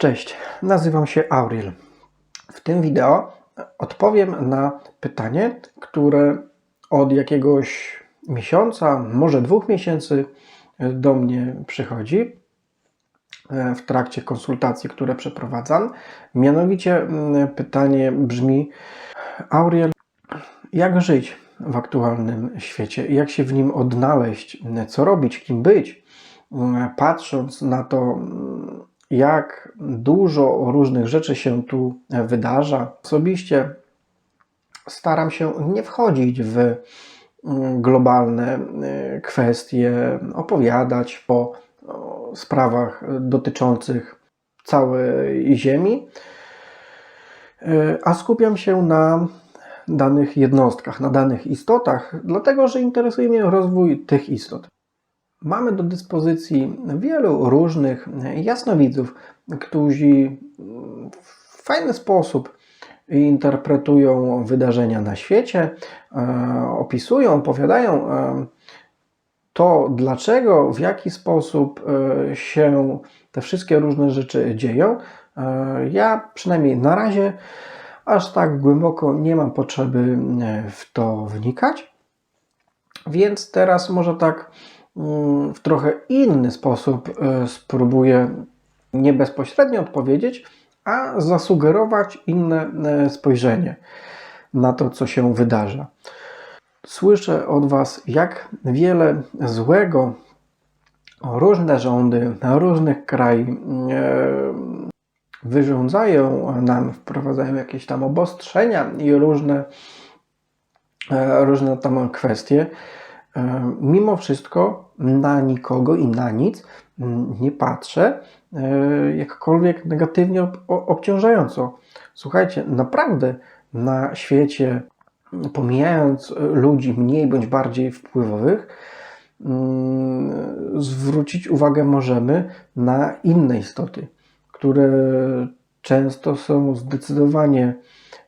Cześć, nazywam się Aurel. W tym wideo odpowiem na pytanie, które od jakiegoś miesiąca, może dwóch miesięcy do mnie przychodzi e, w trakcie konsultacji, które przeprowadzam. Mianowicie pytanie brzmi: Auriel, jak żyć w aktualnym świecie? Jak się w nim odnaleźć? Co robić? Kim być? Mm, Patrząc na to, jak dużo różnych rzeczy się tu wydarza. Osobiście staram się nie wchodzić w mm, globalne y, kwestie, opowiadać o sprawach dotyczących całej Ziemi, y, a skupiam się na danych jednostkach, na danych istotach, dlatego że interesuje mnie rozwój tych istot. Mamy do dyspozycji wielu różnych jasnowidzów, którzy w fajny sposób interpretują wydarzenia na świecie, e, opisują, opowiadają e, to, dlaczego, w jaki sposób e, się te wszystkie różne rzeczy dzieją. Ja przynajmniej na razie aż tak głęboko nie mam potrzeby w to wnikać, więc teraz może tak w trochę inny sposób e, spróbuję nie bezpośrednio odpowiedzieć, a zasugerować inne e, spojrzenie na to, co się wydarza. Słyszę od Was, jak wiele złego różne rządy różnych krajów e, wyrządzają nam, wprowadzają jakieś tam obostrzenia i różne, różne tam kwestie. E, mimo wszystko na nikogo i na nic mm, nie patrzę e, jakkolwiek negatywnie obciążająco. Słuchajcie, naprawdę na świecie, pomijając ludzi mniej bądź bardziej wpływowych, mm, zwrócić uwagę możemy na inne istoty, które często są zdecydowanie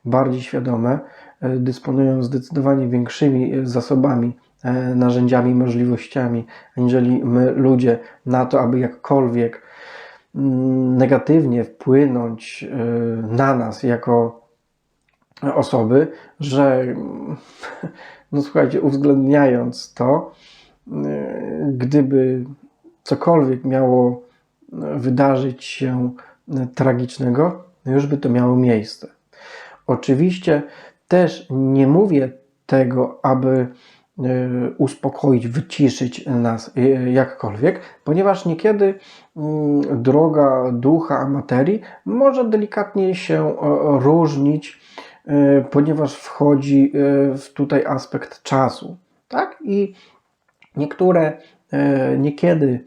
bardziej świadome, e, dysponują zdecydowanie większymi zasobami E, narzędziami, możliwościami, aniżeli my, ludzie, na to, aby jakkolwiek mm, negatywnie wpłynąć e, na nas jako osoby, że no słuchajcie, uwzględniając to, e, gdyby cokolwiek miało wydarzyć się tragicznego, już by to miało miejsce. Oczywiście też nie mówię tego, aby uspokoić, wyciszyć nas y, jakkolwiek, ponieważ niekiedy mm, droga ducha materii może delikatnie się różnić, y, ponieważ wchodzi w tutaj aspekt czasu. Tak? I niektóre, niekiedy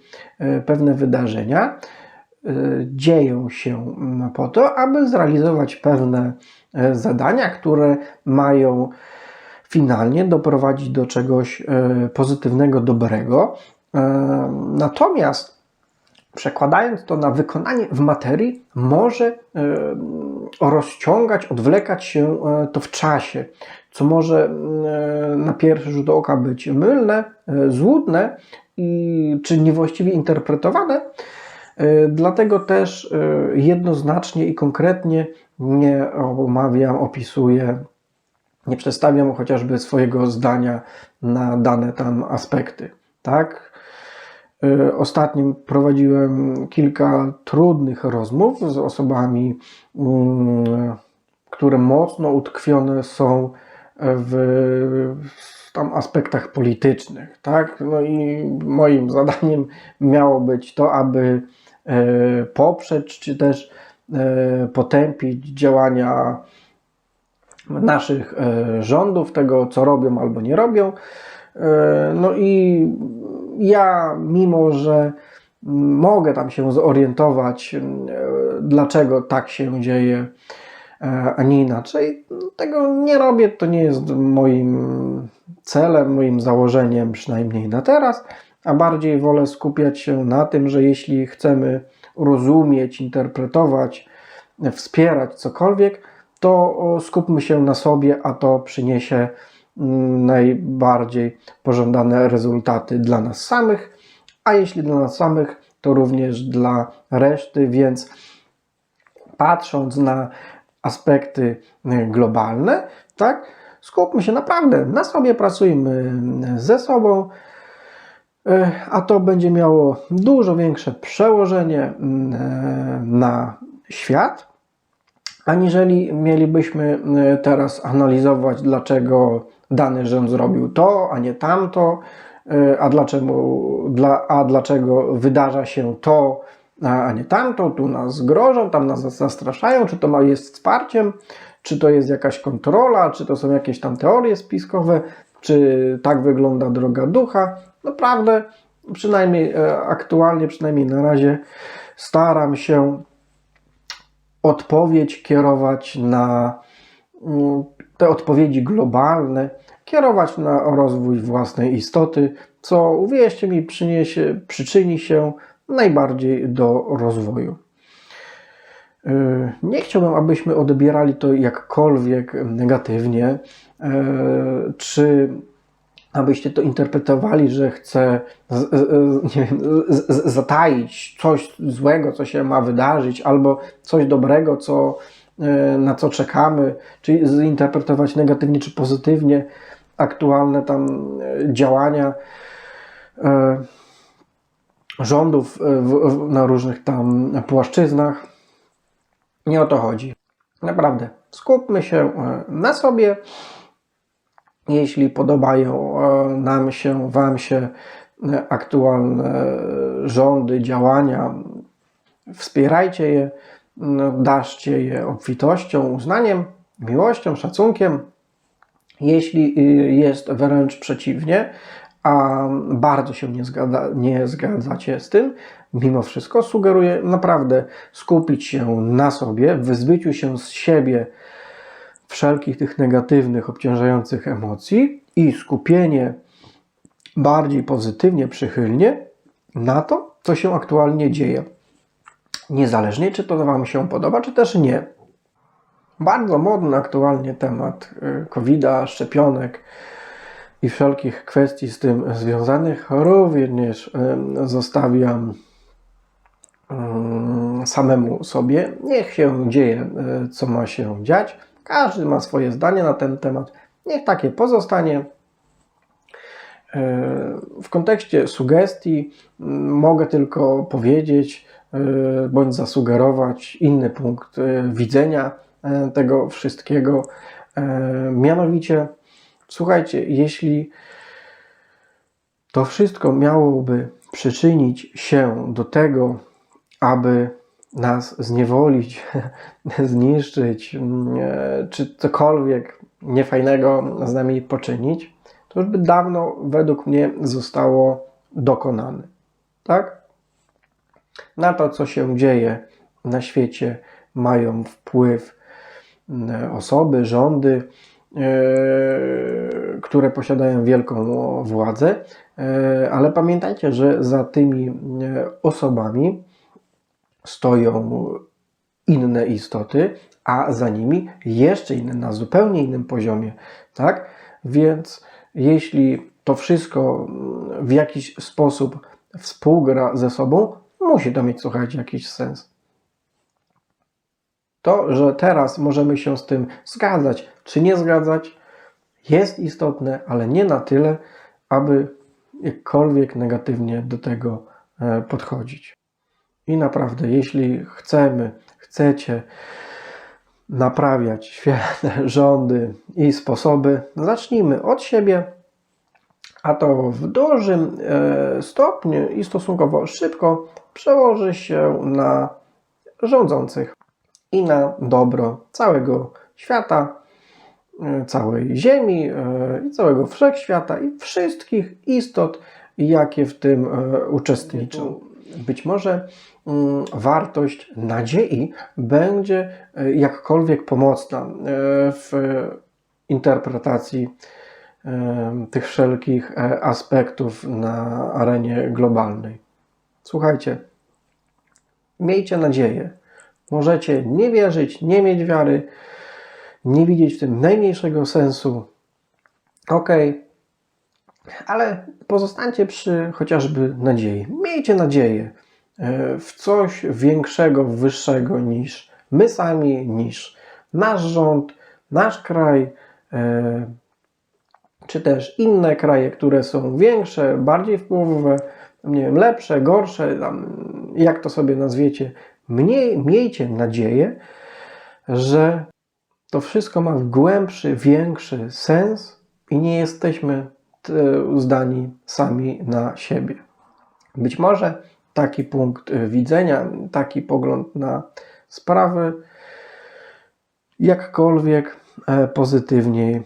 pewne wydarzenia dzieją się po to, aby zrealizować pewne zadania, które mają finalnie doprowadzić do czegoś e, pozytywnego, dobrego. E, natomiast przekładając to na wykonanie w materii, może e, rozciągać, odwlekać się to w czasie, co może na pierwszy rzut oka być mylne, złudne i, czy niewłaściwie interpretowane. Dlatego też jednoznacznie i konkretnie nie omawiam, opisuję nie przedstawiam chociażby swojego zdania na dane tam aspekty. Tak? Y, ostatnio prowadziłem kilka trudnych rozmów z osobami, mm, które mocno utkwione są w tam aspektach politycznych. Tak? No i moim zadaniem miało być to, aby e, poprzeć czy też e, potępić działania naszych e, rządów, tego co robią albo nie robią. E, no i ja, mimo że mogę tam się zorientować, e, dlaczego tak się dzieje, a nie inaczej, tego nie robię. To nie jest moim celem, moim założeniem, przynajmniej na teraz, a bardziej wolę skupiać się na tym, że jeśli chcemy rozumieć, interpretować, wspierać cokolwiek, to skupmy się na sobie, a to przyniesie mm, najbardziej pożądane rezultaty dla nas samych, a jeśli dla nas samych, to również dla reszty, więc patrząc na aspekty y, globalne, tak, skupmy się naprawdę na sobie, pracujmy ze sobą, y, a to będzie miało dużo większe przełożenie y, na świat, aniżeli mielibyśmy teraz analizować, dlaczego dany rząd zrobił to, a nie tamto, a dlaczego, dla, a dlaczego wydarza się to, a nie tamto, tu nas grożą, tam nas zastraszają, czy to jest wsparciem, czy to jest jakaś kontrola, czy to są jakieś tam teorie spiskowe, czy tak wygląda droga ducha. Naprawdę, przynajmniej e, aktualnie, przynajmniej na razie, staram się odpowiedź kierować na mm, te odpowiedzi globalne, kierować na rozwój własnej istoty, co uwierzcie mi, przyniesie, przyczyni się najbardziej do rozwoju. Yy, nie chciałbym, abyśmy odbierali to jakkolwiek negatywnie, yy, czy abyście to interpretowali, że chcę nie wiem, zataić coś złego, co się ma wydarzyć, albo coś dobrego, co, yy, na co czekamy, czy zinterpretować negatywnie czy pozytywnie aktualne tam działania rządów e, w, w, na różnych tam płaszczyznach. Nie o to chodzi. Naprawdę, skupmy się e, na sobie. Jeśli podobają e, nam się, Wam się aktualne rządy, działania, wspierajcie je, daszcie je obfitością, uznaniem, miłością, szacunkiem. Jeśli jest wręcz przeciwnie, a bardzo się nie, zgadza, nie zgadzacie z tym, mimo wszystko sugeruję naprawdę skupić się na sobie, wyzbyciu się z siebie wszelkich tych negatywnych, obciążających emocji i skupienie bardziej pozytywnie, przychylnie na to, co się aktualnie dzieje. Niezależnie, czy to Wam się podoba, czy też nie. Bardzo modny aktualnie temat y, COVID-a, szczepionek, i wszelkich kwestii z tym związanych również zostawiam samemu sobie. Niech się dzieje, co ma się dziać. Każdy ma swoje zdanie na ten temat. Niech takie pozostanie. E, w kontekście sugestii mogę tylko powiedzieć e, bądź zasugerować inny punkt widzenia tego wszystkiego. Mianowicie, Słuchajcie, jeśli to wszystko miałoby przyczynić się do tego, aby nas zniewolić, zniszczyć, mm, e, czy cokolwiek niefajnego z nami poczynić, to już by dawno według mnie zostało dokonane. Tak? Na to, co się dzieje na świecie, mają wpływ mm, osoby, rządy, E, które posiadają wielką władzę, e, ale pamiętajcie, że za tymi e, osobami stoją inne istoty, a za nimi jeszcze inne na zupełnie innym poziomie, tak? Więc jeśli to wszystko w jakiś sposób współgra ze sobą, musi to mieć, słuchajcie, jakiś sens. To, że teraz możemy się z tym zgadzać czy nie zgadzać, jest istotne, ale nie na tyle, aby jakkolwiek negatywnie do tego e, podchodzić. I naprawdę, jeśli chcemy, chcecie naprawiać świetne rządy i sposoby, zacznijmy od siebie, a to w dużym e, stopniu i stosunkowo szybko przełoży się na rządzących i na dobro całego świata, e, całej Ziemi e, i całego wszechświata i wszystkich istot, jakie w tym uczestniczą. Być może mm, wartość nadziei będzie jakkolwiek pomocna w interpretacji tych wszelkich aspektów na arenie globalnej. Słuchajcie, miejcie nadzieję, Możecie nie wierzyć, nie mieć wiary, nie widzieć w tym najmniejszego sensu. Ok, ale pozostańcie przy chociażby nadziei. Miejcie nadzieję e, w coś większego, wyższego niż my sami niż nasz rząd, nasz kraj, e, czy też inne kraje, które są większe, bardziej wpływowe, nie wiem, lepsze, gorsze, jak to sobie nazwiecie. Mniej, miejcie nadzieję, że to wszystko ma głębszy, większy sens i nie jesteśmy zdani sami na siebie. Być może taki punkt e, widzenia, taki pogląd na sprawy jakkolwiek e, pozytywniej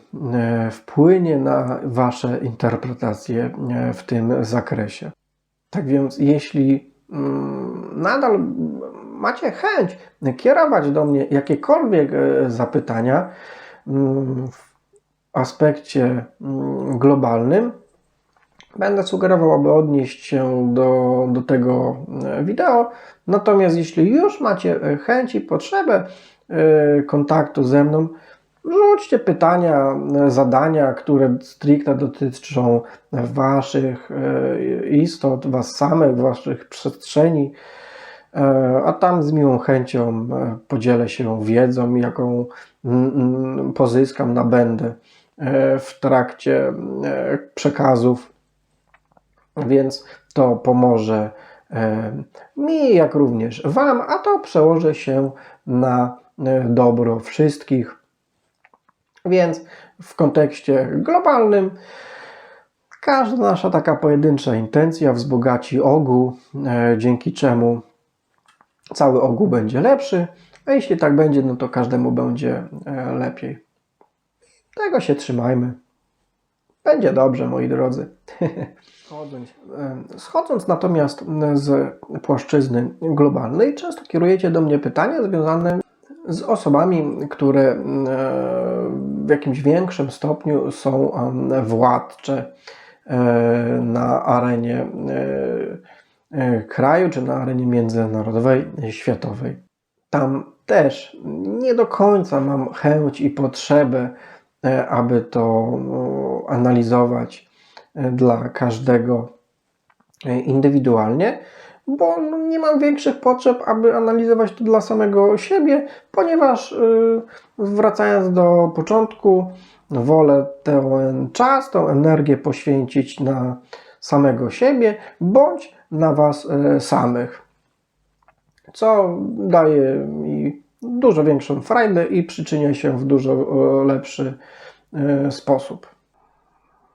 wpłynie na Wasze interpretacje w tym zakresie. Tak więc, jeśli mm, nadal macie chęć kierować do mnie jakiekolwiek e, zapytania mm, aspekcie mm, globalnym, będę sugerował, aby odnieść się do, do tego e, wideo. Natomiast jeśli już macie e, chęć i potrzebę kontaktu ze mną, Rzućcie pytania, zadania, które stricte dotyczą Waszych istot, Was samych, Waszych przestrzeni, E, a tam z miłą chęcią e, podzielę się wiedzą, jaką pozyskam, nabędę e, w trakcie przekazów, więc to pomoże mi, jak również Wam, a to przełoży się na dobro wszystkich. Więc w kontekście globalnym każda nasza taka pojedyncza intencja wzbogaci ogół, dzięki czemu cały ogół będzie lepszy, a jeśli tak będzie, no to każdemu będzie e, lepiej. Tego się trzymajmy. Będzie dobrze, moi drodzy. Schodząc, e, schodząc natomiast z płaszczyzny globalnej, często kierujecie do mnie pytania związane z osobami, które e, w jakimś większym stopniu są władcze na arenie E, kraju czy na arenie międzynarodowej, światowej. Tam też nie do końca mam chęć i potrzebę, e, aby to analizować e, dla każdego indywidualnie, bo no, nie mam większych potrzeb, aby analizować to dla samego siebie, ponieważ wracając do początku, wolę ten czas, tą energię poświęcić na samego siebie, bądź na Was e, samych, co daje mi dużo większą frajdę i przyczynia się w dużo e, lepszy e, sposób.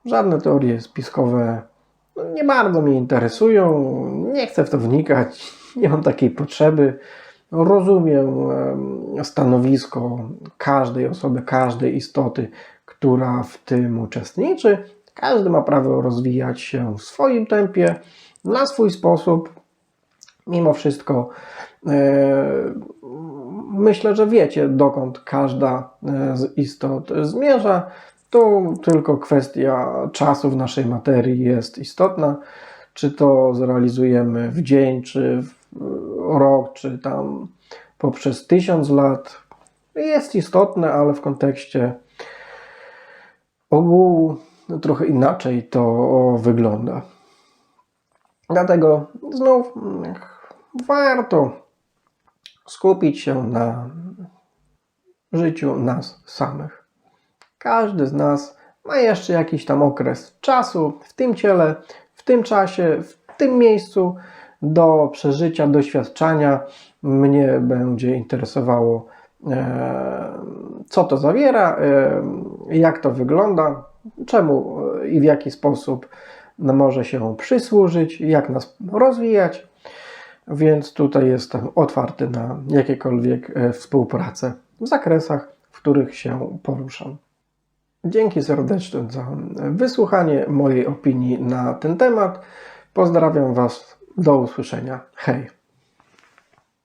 Żadne teorie spiskowe nie bardzo mnie interesują, nie chcę w to wnikać, nie mam takiej potrzeby. Rozumiem stanowisko każdej osoby, każdej istoty, która w tym uczestniczy. Każdy ma prawo rozwijać się w swoim tempie, na swój sposób. Mimo wszystko e, myślę, że wiecie, dokąd każda e, z istot zmierza. Tu tylko kwestia czasu w naszej materii jest istotna. Czy to zrealizujemy w dzień, czy w rok, czy tam poprzez tysiąc lat, jest istotne, ale w kontekście ogółu trochę inaczej to wygląda. Dlatego znów warto skupić się na życiu nas samych. Każdy z nas ma jeszcze jakiś tam okres czasu w tym ciele, w tym czasie, w tym miejscu do przeżycia, doświadczania. Mnie będzie interesowało, e, co to zawiera, e, jak to wygląda, czemu i w jaki sposób może się przysłużyć, jak nas rozwijać, więc tutaj jestem otwarty na jakiekolwiek e, współpracę w zakresach, w których się poruszam. Dzięki serdeczne za wysłuchanie mojej opinii na ten temat. Pozdrawiam Was. Do usłyszenia. Hej.